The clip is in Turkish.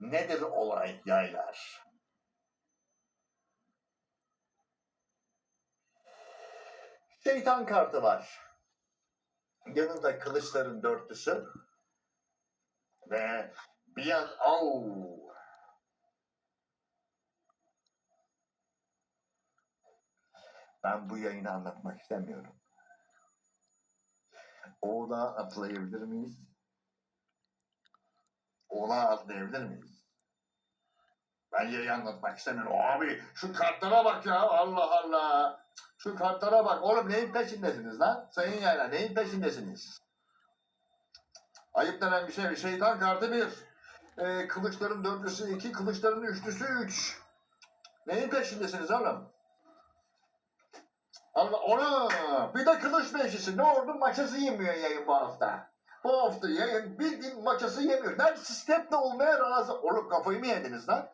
Nedir olay yaylar? Şeytan kartı var. Yanında kılıçların dörtlüsü. Ve bir an... Au! Ben bu yayını anlatmak istemiyorum. Oğlağa atlayabilir miyiz? Oğlağa atlayabilir miyiz? Ben yayı anlatmak istemiyorum. Abi şu kartlara bak ya Allah Allah. Şu kartlara bak. Oğlum neyin peşindesiniz lan? Sayın yaylar neyin peşindesiniz? Ayıp denen bir şey. Şeytan kartı bir. Ee, kılıçların dörtlüsü iki, kılıçların üçlüsü üç. Neyin peşindesiniz oğlum? Allah onu bir de kılıç beşisi ne oldu maçası yemiyor yayın bu hafta. Hafta yayın bildiğin maçası yemiyor. Nerede sistem de olmaya razı. Oğlum kafayı mı yediniz lan?